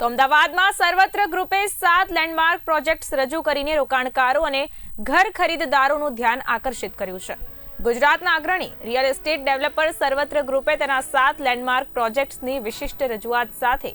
તો અમદાવાદમાં સર્વત્ર ગ્રુપે સાત લેન્ડમાર્ક પ્રોજેક્ટ્સ રજૂ કરીને રોકાણકારો અને ઘર ખરીદદારોનું ધ્યાન આકર્ષિત કર્યું છે. ગુજરાતના અગ્રણી રિયલ એસ્ટેટ ડેવલપર સર્વત્ર ગ્રુપે તેના સાત લેન્ડમાર્ક પ્રોજેક્ટ્સની વિશિષ્ટ રજૂઆત સાથે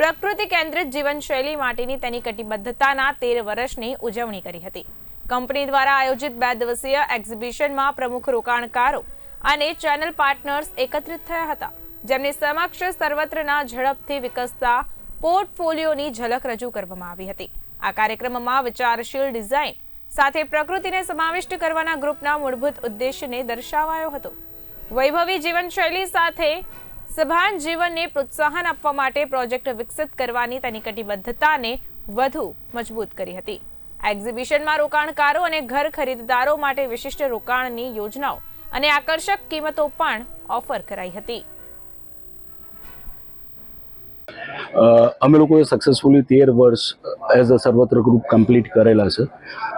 પ્રકૃતિ કેન્દ્રિત જીવનશૈલી માટેની તેની કટિબદ્ધતાના તેર વર્ષની ઉજવણી કરી હતી. કંપની દ્વારા આયોજિત બે દિવસીય એક્ઝિબિશનમાં પ્રમુખ રોકાણકારો અને ચેનલ પાર્ટનર્સ એકત્રિત થયા હતા. જેમની સમક્ષ સર્વત્રના ઝડપથી વિકસતા પોર્ટફોલિયોની ઝલક રજૂ કરવામાં આવી હતી. આ કાર્યક્રમમાં વિચારશીલ ડિઝાઇન સાથે પ્રકૃતિને સમાવિષ્ટ કરવાના ગ્રુપના મૂળભૂત ઉદ્દેશ્યને દર્શાવાયો હતો. વૈભવી જીવનશૈલી સાથે સભાન જીવનને પ્રોત્સાહન આપવા માટે પ્રોજેક્ટ વિકસિત કરવાની તેની કટિબદ્ધતાને વધુ મજબૂત કરી હતી. આ એક્ઝિબિશનમાં રોકાણકારો અને ઘર ખરીદદારો માટે વિશિષ્ટ રોકાણની યોજનાઓ અને આકર્ષક કિંમતો પણ ઓફર કરાઈ હતી. અમે લોકોએ સક્સેસફુલી તેર વર્ષ એઝ અ સર્વત્ર ગ્રુપ કમ્પ્લીટ કરેલા છે.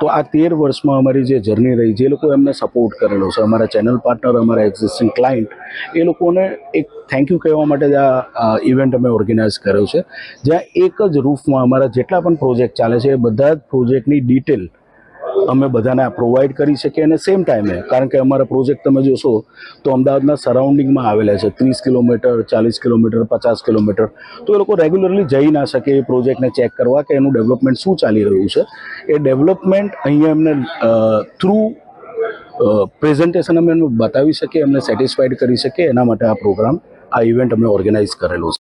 તો આ તેર વર્ષમાં અમારી જે જર્ની રહી, જે લોકો એમને સપોર્ટ કરેલો છે, અમારા ચેનલ પાર્ટનર અમારા એક્ઝિસ્ટિંગ ક્લાયન્ટ એ લોકોને એક થેન્ક યુ કહેવા માટે જ આ ઇવેન્ટ અમે ઓર્ગેનાઇઝ કર્યો છે. જ્યાં એક જ રૂફમાં અમારા જેટલા પણ પ્રોજેક્ટ ચાલે છે, એ બધા જ પ્રોજેક્ટની ડિટેલ અમે બધાને પ્રોવાઈડ કરી શકીએ અને સેમ ટાઈમે કારણ કે અમારા પ્રોજેક્ટ તમે જોશો તો અમદાવાદના સરાઉન્ડિંગમાં આવેલા છે. ત્રીસ કિલોમીટર, ચાલીસ કિલોમીટર, પચાસ કિલોમીટર. તો એ લોકો રેગ્યુલરલી જઈ ના શકે એ પ્રોજેક્ટને ચેક કરવા કે એનું ડેવલપમેન્ટ શું ચાલી રહ્યું છે. એ ડેવલપમેન્ટ અહીંયા એમને થ્રુ પ્રેઝન્ટેશન અમે એમને બતાવી શકીએ, એમને સેટિસ્ફાઈડ કરી શકીએ. એના માટે આ પ્રોગ્રામ આ ઇવેન્ટ અમે ઓર્ગેનાઇઝ કરેલો છે.